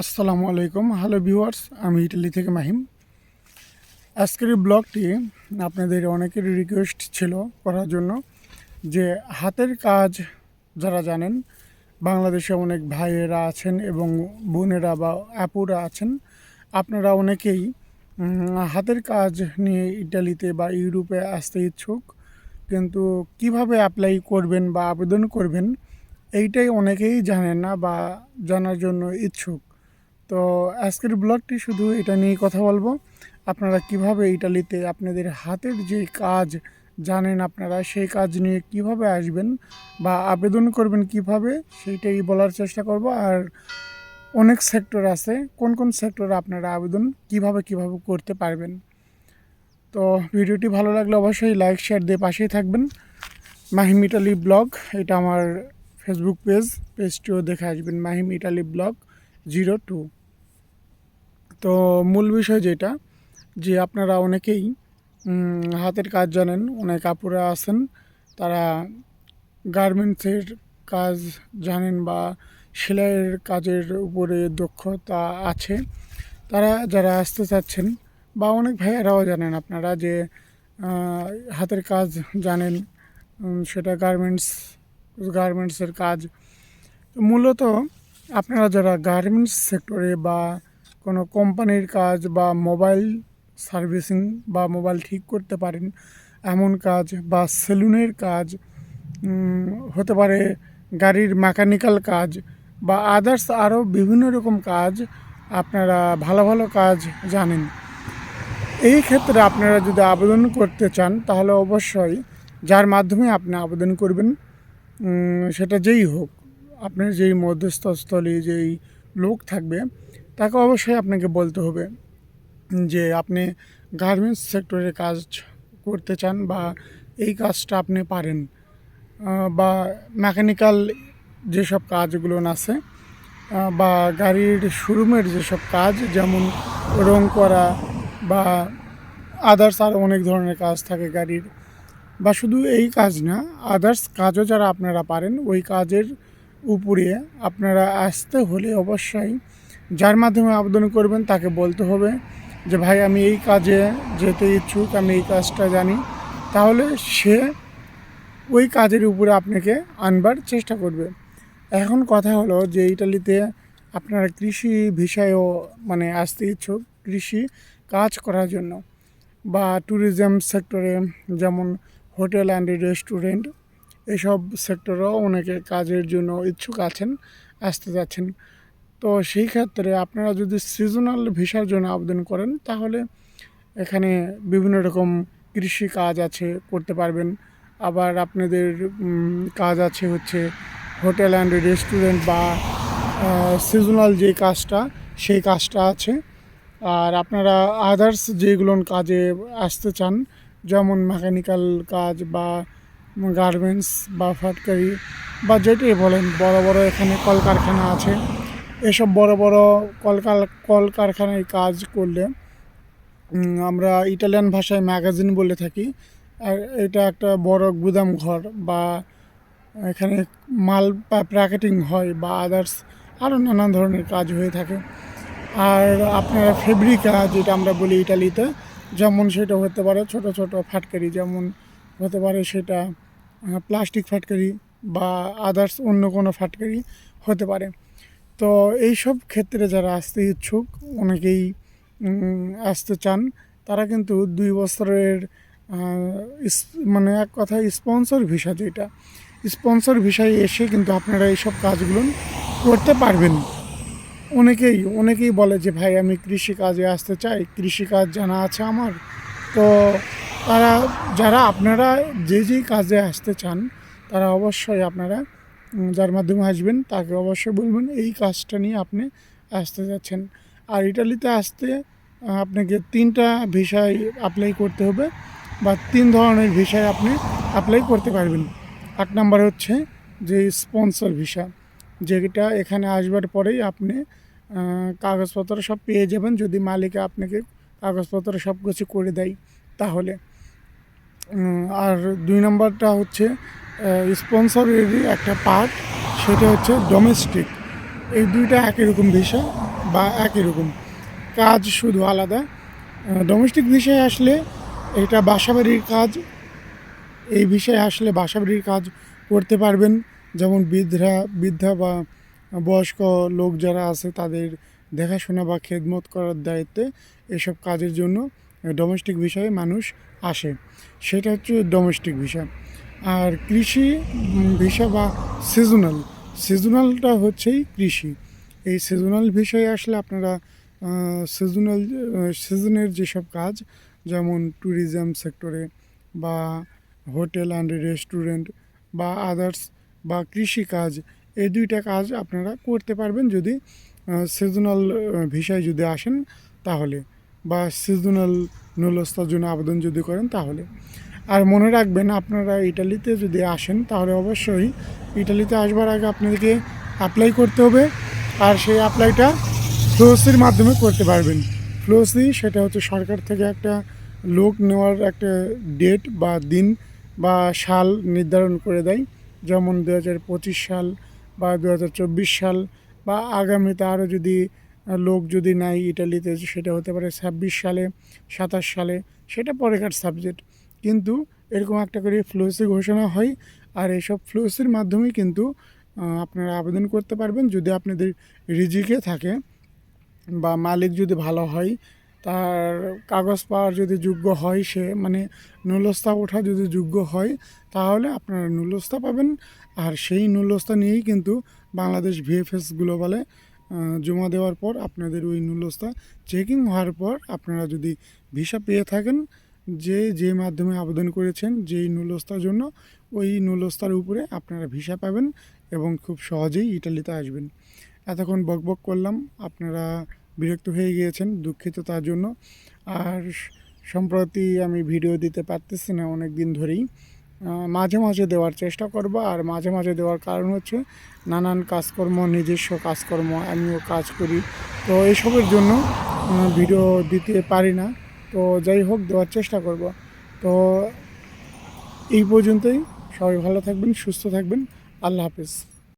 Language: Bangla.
আসসালামু আলাইকুম। হ্যালো ভিউয়ার্স আমি ইটালি থেকে মাহিম। আজকের এই ব্লগটি আপনাদের অনেকের রিকোয়েস্ট ছিল করার জন্য যে হাতের কাজ যারা জানেন, বাংলাদেশে অনেক ভাইয়েরা আছেন এবং বোনেরা বা আপুরা আছেন, আপনারা অনেকেই হাতের কাজ নিয়ে ইটালিতে বা ইউরোপে আসতে ইচ্ছুক, কিন্তু কীভাবে অ্যাপ্লাই করবেন বা আবেদন করবেন, এইটাই অনেকেই জানেন না বা জানার জন্য ইচ্ছুক। তো আজকের ব্লগটি শুধু এটা নিয়ে কথা বলব। আপনারা কীভাবে ইটালিতে আপনাদের হাতের যে কাজ জানেন আপনারা, সেই কাজ নিয়ে কীভাবে আসবেন বা আবেদন করবেন কীভাবে, সেইটাই বলার চেষ্টা করব। আর অনেক সেক্টর আছে, কোন কোন সেক্টরে আপনারা আবেদন কীভাবে কীভাবে করতে পারবেন। তো ভিডিওটি ভালো লাগলে অবশ্যই লাইক, শেয়ার দিয়ে পাশেই থাকবেন। মাহিম ইটালি ব্লগ, এটা আমার ফেসবুক পেজ পেজটিও দেখে আসবেন। Mahim Italy blog zero two তো মূল বিষয় যেটা, যে আপনারা অনেকেই হাতের কাজ জানেন, অনেক আপুরা আছেন, তারা গার্মেন্টসের কাজ জানেন বা সেলাইয়ের কাজের উপরে দক্ষতা আছে। তারা যারা আসতে চাচ্ছেন বা অনেক ভাইয়েরাও জানেন আপনারা যে হাতের কাজ জানেন সেটা গার্মেন্টস, গার্মেন্টসের কাজ। মূলত আপনারা যারা গার্মেন্টস সেক্টরে বা কোনো কোম্পানির কাজ বা মোবাইল সার্ভিসিং বা মোবাইল ঠিক করতে পারেন, এমন কাজ বা সেলুনের কাজ হতে পারে গাড়ির মেকানিক্যাল কাজ বা আদার্স আরও বিভিন্ন রকম কাজ আপনারা ভালো ভালো কাজ জানেন। এই ক্ষেত্রে আপনারা যদি আবেদন করতে চান, তাহলে অবশ্যই যার মাধ্যমে আপনি আবেদন করবেন সেটা যেই হোক, আপনার যেই মধ্যস্থস্থলে যেই লোক থাকবে তাকে অবশ্যই আপনাকে বলতে হবে যে আপনি গার্মেন্টস সেক্টরে কাজ করতে চান বা এই কাজটা আপনি পারেন বা মেকানিক্যাল যেসব কাজগুলো আছে বা গাড়ির শোরুমের যেসব কাজ, যেমন রং করা বা আদার্স আরও অনেক ধরনের কাজ থাকে গাড়ির, বা শুধু এই কাজ না আদার্স কাজও যারা আপনারা পারেন, ওই কাজের উপরে আপনারা আসতে হলে অবশ্যই যার মাধ্যমে আবেদন করবেন, তাকে বলতে হবে যে, ভাই, আমি এই কাজে যেতে ইচ্ছুক, আমি এই কাজটা জানি। তাহলে সে ওই কাজের উপরে আপনাকে আনবার চেষ্টা করবে। এখন কথা হলো যে, ইটালিতে আপনারা কৃষি বিষয়েও মানে আসতে ইচ্ছুক কৃষি কাজ করার জন্য বা ট্যুরিজম সেক্টরে যেমন হোটেল অ্যান্ড রেস্টুরেন্ট এসব সেক্টরেও অনেকে কাজের জন্য ইচ্ছুক আছেন, আসতে যাচ্ছেন। তো সেই ক্ষেত্রে আপনারা যদি সিজনাল ভিসার জন্য আবেদন করেন, তাহলে এখানে বিভিন্ন রকম কৃষি কাজ আছে, করতে পারবেন। আবার আপনাদের কাজ আছে হচ্ছে হোটেল অ্যান্ড রেস্টুরেন্ট বা সিজনাল যে কাজটা, সেই কাজটা আছে। আর আপনারা আদার্স যেগুলো কাজে আসতে চান, যেমন মেকানিক্যাল কাজ বা গার্মেন্টস বা ফ্যাক্টরি বা যেটাই বলেন, বড় বড় এখানে কলকারখানা আছে। এসব বড় বড় কলকার কলকারখানায় কাজ করলে আমরা ইটালিয়ান ভাষায় ম্যাগাজিন বলে থাকি। আর এটা একটা বড় গুদাম ঘর বা এখানে মাল প্যাকেটিং হয় বা আদার্স আরও নানান ধরনের কাজ হয়ে থাকে। আর আপনারা ফেব্রিকা যেটা আমরা বলি ইটালিতে, যেমন সেটা হতে পারে ছোট ছোট ফ্যাক্টরি যেমন হতে পারে সেটা প্লাস্টিক ফ্যাক্টরি বা আদার্স অন্য কোনো ফ্যাক্টরি হতে পারে। তো এইসব ক্ষেত্রে যারা আসতে ইচ্ছুক, অনেকেই আসতে চান, তারা কিন্তু দুই বছরের মানে এক কথায় স্পন্সর ভিসা যেটা স্পন্সর ভিসায় এসে কিন্তু আপনারা এইসব কাজগুলো করতে পারবেন। অনেকেই অনেকেই বলে যে, ভাই, আমি কৃষি কাজে আসতে চাই কৃষি কাজ জানা আছে আমার। তো তারা, যারা আপনারা যে যেই কাজে আসতে চান, তারা অবশ্যই আপনারা যার মাধ্যমে আসবেন, তাকে অবশ্যই বলবেন, এই কাজটা নিয়ে আপনি আসতে যাচ্ছেন। আর ইটালিতে আসতে আপনাকে তিনটা ভিসায় অ্যাপ্লাই করতে হবে বা তিন ধরনের ভিসায় আপনি অ্যাপ্লাই করতে পারবেন। এক নাম্বার হচ্ছে যে স্পন্সর ভিসা যেটা এখানে আসবার পরেই আপনি কাগজপত্র সব পেয়ে যাবেন যদি মালিকে আপনাকে কাগজপত্র সব কিছু করে দেয় তাহলে। আর দুই নম্বরটা হচ্ছে স্পন্সরেরই একটা পার্ট সেটা হচ্ছে ডোমেস্টিক এই দুইটা একই রকম ভিসা বা একই রকম কাজ শুধু আলাদা। ডোমেস্টিক বিষয়ে আসলে এটা বাসাবাড়ির কাজ, এই বিষয়ে আসলে বাসাবাড়ির কাজ করতে পারবেন। যেমন বৃদ্ধরা বৃদ্ধা বা বয়স্ক লোক যারা আছে, তাদের দেখাশোনা বা খেদমত করার দায়িত্বে এসব কাজের জন্য ডোমেস্টিক বিষয়ে মানুষ আসে। সেটা হচ্ছে ডোমেস্টিক বিষয় আর কৃষি ভিসা বা সিজনাল সিজনালটা হচ্ছেই কৃষি। এই সিজনাল বিষয়ে আসলে আপনারা সিজনাল সিজনের যেসব কাজ, যেমন ট্যুরিজম সেক্টরে বা হোটেল অ্যান্ড রেস্টুরেন্ট বা আদার্স বা কৃষিকাজ এই দুইটা কাজ আপনারা করতে পারবেন যদি সিজনাল ভিসায় যদি আসেন তাহলে বা সিজনাল নুলস্তার জন্য আবেদন যদি করেন তাহলে। আর মনে রাখবেন, আপনারা ইটালিতে যদি আসেন, তাহলে অবশ্যই ইটালিতে আসবার আগে আপনাদেরকে অ্যাপ্লাই করতে হবে। আর সেই অ্যাপ্লাইটা ফ্লোসির মাধ্যমে করতে পারবেন। ফ্লোসি সেটা হচ্ছে সরকার থেকে একটা লোক নেওয়ার একটা ডেট বা দিন বা সাল নির্ধারণ করে দেয়। যেমন দু হাজার পঁচিশ সাল বা দু হাজার চব্বিশ সাল বা আগামীতে আরও যদি লোক যদি নাই ইটালিতে, সেটা হতে পারে ছাব্বিশ সালে, সাতাশ সালে, সেটা পরেকার সাবজেক্ট কিন্তু এরকম একটা করে ফ্লোসি ঘোষণা হয় আর এইসব ফ্লোসির মাধ্যমেই কিন্তু আপনারা আবেদন করতে পারবেন। যদি আপনাদের রিজিকে থাকে বা মালিক যদি ভালো হয়, তার কাগজ পাওয়ার যদি যোগ্য হয় সে মানে নুলস্তা ওঠা যদি যোগ্য হয়, তাহলে আপনারা নুলস্তা পাবেন। আর সেই নুলস্তা নিয়েই কিন্তু বাংলাদেশ ভিএফএস গ্লোবালে জমা দেওয়ার পর আপনাদের ওই নুলস্তা চেকিং হওয়ার পর আপনারা যদি ভিসা পেয়ে থাকেন যে যে মাধ্যমে আবেদন করেছেন, যেই নুলস্তার জন্য, ওই নুলস্তার উপরে আপনারা ভিসা পাবেন এবং খুব সহজেই ইটালিতে আসবেন। এতক্ষণ বকবক করলাম, আপনারা বিরক্ত হয়ে গিয়েছেন, দুঃখিত তার জন্য। আর সম্প্রতি আমি ভিডিও দিতে পারতেছি না অনেক দিন ধরেই মাঝে মাঝে দেওয়ার চেষ্টা করব, আর মাঝে মাঝে দেওয়ার কারণ হচ্ছে নানান কাজকর্ম, নিজস্ব কাজকর্ম, আমিও কাজ করি। তো এসবের জন্য ভিডিও দিতে পারি না। তো যাই হোক, দেওয়ার চেষ্টা করব। তো এই পর্যন্তই। সবাই ভালো থাকবেন, সুস্থ থাকবেন। আল্লাহ হাফেজ।